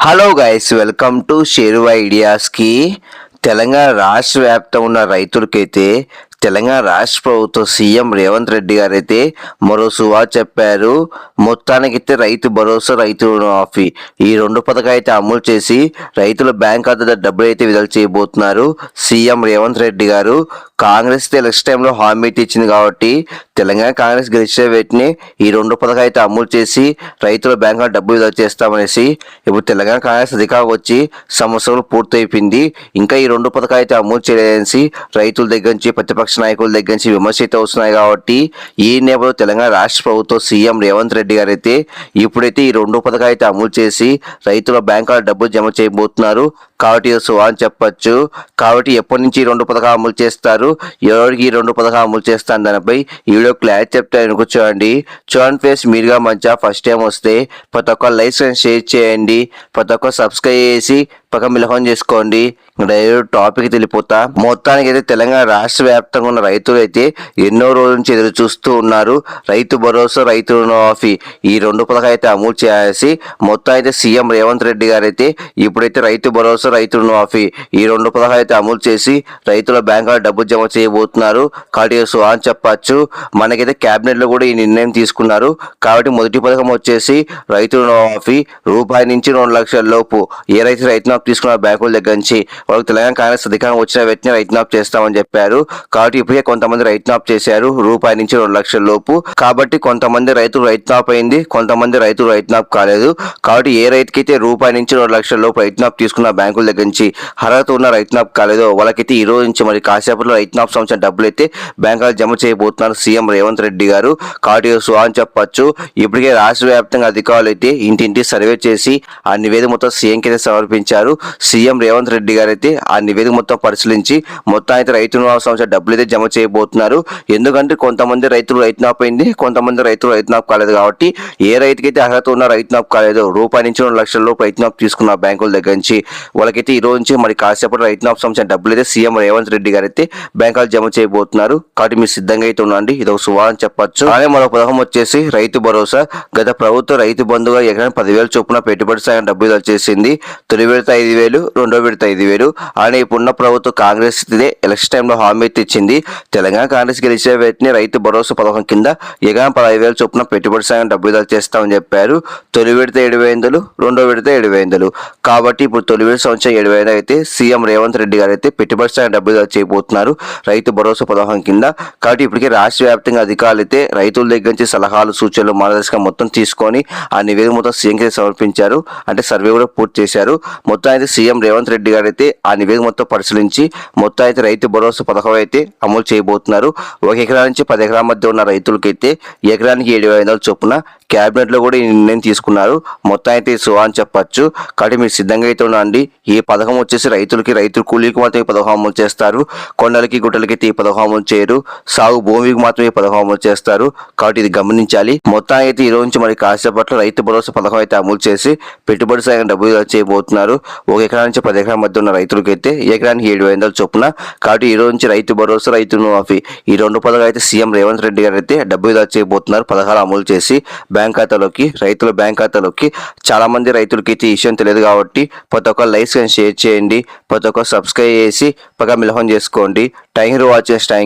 Hello guys welcome to Sheru ఐడియాస్కి Telangana రాష్ట్ర వ్యాప్తంగా ఉన్న రైతులకైతే తెలంగాణ రాష్ట్ర ప్రభుత్వం సీఎం రేవంత్ రెడ్డి గారు అయితే మరో సువా చెప్పారు. మొత్తానికైతే రైతు భరోసా రైతు రుణమాఫీ ఈ రెండు పథకాలు అయితే అమలు చేసి రైతుల బ్యాంక్ ఖాతా డబ్బులు అయితే విడుదల చేయబోతున్నారు. సీఎం రేవంత్ రెడ్డి గారు. కాంగ్రెస్ ఎలక్షన్ టైంలో హామీ ఇచ్చింది కాబట్టి తెలంగాణ కాంగ్రెస్ గెలిచిన వీటిని ఈ రెండు పథకాలు అయితే అమలు చేసి రైతుల బ్యాంకు డబ్బులు విడుదల చేస్తామనేసి ఇప్పుడు తెలంగాణ కాంగ్రెస్ అధికారం వచ్చి సంవత్సరం పూర్తయిపోయింది. ఇంకా ఈ రెండు పథకాలు అయితే అమలు చేయలేదనేసి రైతుల దగ్గర నుంచి ప్రతిపక్ష నాయకుల దగ్గర నుంచి విమర్శ అయితే వస్తున్నాయి కాబట్టి ఈ నేపథ్యంలో తెలంగాణ రాష్ట్ర ప్రభుత్వం సీఎం రేవంత్ రెడ్డి గారు అయితే ఇప్పుడైతే ఈ రెండు పథకాలు అయితే అమలు చేసి రైతుల బ్యాంకులో డబ్బులు జమ చేయబోతున్నారు. కాబట్టి ఇది సువా అని చెప్పొచ్చు. కాబట్టి ఎప్పటి నుంచి ఈ రెండు పథకాలు అమలు చేస్తారు? ఎవరికి ఈ రెండు పథకం అమలు చేస్తాను. దానిపై ఈ వీడియో క్లారిటీ చెప్తే కూర్చోండి. చూడండి ఫేస్ మీరుగా మంచిగా ఫస్ట్ టైం వస్తే ప్రతి ఒక్క లైక్స్ అండ్ షేర్ చేయండి. ప్రతి ఒక్క సబ్స్క్రైబ్ చేసి తప్పక మిలహం చేసుకోండి. డైరెక్ట్ టాపిక్ తెలిపోతా మొత్తానికి అయితే తెలంగాణ రాష్ట్ర వ్యాప్తంగా ఉన్న రైతులు అయితే ఎన్నో రోజుల నుంచి ఎదురు చూస్తూ ఉన్నారు. రైతు భరోసా రైతు రుణమాఫీ ఈ రెండు పథకాలు అయితే అమలు చేయాల్సి మొత్తం అయితే సీఎం రేవంత్ రెడ్డి గారు అయితే ఇప్పుడైతే రైతు భరోసా రైతు రుణమాఫీ ఈ రెండు పథకాలు అయితే అమలు చేసి రైతుల బ్యాంకులో డబ్బు జమ చేయబోతున్నారు. కాబట్టి సో అని చెప్పచ్చు. మనకైతే క్యాబినెట్లో కూడా ఈ నిర్ణయం తీసుకున్నారు. కాబట్టి మొదటి పథకం వచ్చేసి రైతు రుణమాఫీ రూపాయి నుంచి రెండు లక్షల లోపు. ఏ రైతు రైతు రైట్నాప్ తీసుకున్న బ్యాంకుల దగ్గర నుంచి. వాళ్ళకి తెలంగాణ కాంగ్రెస్ అధికారం వచ్చిన వెంటనే రైతు నాప్ చేస్తామని చెప్పారు. కాబట్టి ఇప్పటికే కొంతమంది రైతు నాప్ చేశారు. రూపాయి నుంచి రెండు లక్షల లోపు. కాబట్టి కొంతమంది రైతులు రైతు నాప్ అయింది. కొంతమంది రైతులు రైతు కాలేదు. కాబట్టి ఏ రైతుకైతే రూపాయి నుంచి రెండు లక్షల లోపు రైతు నాప్ తీసుకున్న బ్యాంకుల దగ్గర నుంచి అర్హత ఉన్న రైతు నాప్ కాలేదో వాళ్ళకైతే ఈ రోజు నుంచి మరి కాసేపట్లో రైతు నాప్ సంవత్సరం డబ్బులు అయితే బ్యాంకులు జమ చేయబోతున్నారు సీఎం రేవంత్ రెడ్డి గారు. కాబట్టి సో అని ఇప్పటికే రాష్ట్ర వ్యాప్తంగా అధికారులు అయితే ఇంటింటి సర్వే చేసి ఆ నివేదిక మొత్తం సీఎం కింద సమర్పించారు. సీఎం రేవంత్ రెడ్డి గారు అయితే ఆ నివేదిక మొత్తం పరిశీలించి మొత్తం అయితే రైతు రుణమాఫీ సంస్థ డబ్బులు అయితే జమ చేయబోతున్నారు. ఎందుకంటే కొంతమంది రైతులు రైతు నాప్ అయింది కొంతమంది రైతులు రైతు నాప్ కాలేదు కాబట్టి ఏ రైతుకైతే అర్హత ఉన్న రైతు నాప్ కాలేదు. రూపాయి నుంచి రెండు లక్షల లోపు రైతు నాప్ తీసుకున్న బ్యాంకుల దగ్గర నుంచి వాళ్ళకైతే ఈ రోజు నుంచి మరి కాసేపటి రైతు నాప్ సంవత్సరం డబ్బులు అయితే సీఎం రేవంత్ రెడ్డి గారు అయితే బ్యాంకులు జమ చేయబోతున్నారు. కాబట్టి మీరు సిద్ధంగా అయితే ఉండండి. ఇది ఒక శుభా చెప్పొచ్చు. అలాగే మరో పథకం వచ్చేసి రైతు భరోసా. గత ప్రభుత్వం రైతు బంధుగా ఎకరానికి పదివేల చొప్పున పెట్టుబడి సాయం డబ్బులు వచ్చేసింది తొలి విడత ఐదు వేలు రెండో విడత ఐదు వేలు. అని ఇప్పుడున్న ప్రభుత్వం కాంగ్రెస్ ఇదే ఎలక్షన్ టైంలో హామీ ఇచ్చింది తెలంగాణ కాంగ్రెస్ గెలిచే వెంటనే రైతు భరోసా పథకం కింద ఎకరానికి పదహైదు వేల చొప్పున పెట్టుబడి సాయం డబ్బు విడుదల చేస్తామని చెప్పారు. తొలి విడత ఏడు వేందలు రెండో విడత ఏడు వేందలు. కాబట్టి ఇప్పుడు తొలి విడత సంవత్సరం ఏడు వేలు అయితే సీఎం రేవంత్ రెడ్డి గారు అయితే పెట్టుబడి సాయం డబ్బు విడుదల చేయబోతున్నారు రైతు భరోసా పథకం కింద. కాబట్టి ఇప్పటికే రాష్ట్ర వ్యాప్తంగా అధికారులు అయితే రైతుల దగ్గర నుంచి సలహాలు సూచనలు మార్గదర్శకం మొత్తం తీసుకొని ఆ నివేదిక మొత్తం సీఎం సమర్పించారు. అంటే సర్వే కూడా పూర్తి చేశారు. మొత్తం అయితే సీఎం రేవంత్ రెడ్డి గారు అయితే ఆ నివేదిక మొత్తం పరిశీలించి మొత్తం అయితే రైతు భరోసా పథకం అయితే అమలు చేయబోతున్నారు. ఒక ఎకరా నుంచి పది ఎకరాల మధ్య ఉన్న రైతులకైతే ఎకరానికి ఏడు వేల చొప్పున క్యాబినెట్లో కూడా ఈ నిర్ణయం తీసుకున్నారు. మొత్తం అయితే సో అని చెప్పచ్చు. కాబట్టి మీరు సిద్ధంగా అయితే ఉండండి. ఈ పథకం వచ్చేసి రైతులకి రైతు కూలీకి మాత్రం ఈ పథకం అమలు చేస్తారు. కొండలకి గుట్టలకి అయితే ఈ పథకం అమలు చేయరు. సాగు భూమికి మాత్రం ఈ పథకం అమలు చేస్తారు. కాబట్టి ఇది గమనించాలి. మొత్తం అయితే ఈ రోజు నుంచి మరి కాసేపట్లో రైతు భరోసా పథకం అయితే అమలు చేసి పెట్టుబడి సాగిన డబ్బులు చేయబోతున్నారు. ఒక ఎకరా నుంచి పది ఎకరాల మధ్య ఉన్న రైతులకి అయితే ఎకరానికి ఏడు వందల చొప్పున. కాబట్టి ఈ రోజు నుంచి రైతు భరోసా రైతు మాఫీ ఈ రెండు పథకాలు అయితే సీఎం రేవంత్ రెడ్డి గారు అయితే డబ్బు విడుదల చేయబోతున్నారు పథకాలు అమలు చేసి బ్యాంక్ ఖాతాలోకి రైతుల బ్యాంక్ ఖాతాలోకి. చాలా మంది రైతులకి అయితే ఈ విషయం తెలియదు కాబట్టి ప్రతి ఒక్క లైక్స్ షేర్ చేయండి ప్రతి ఒక్క సబ్స్క్రైబ్ చేసి పక్క మిలహం చేసుకోండి. టైం వాచ్ చేసి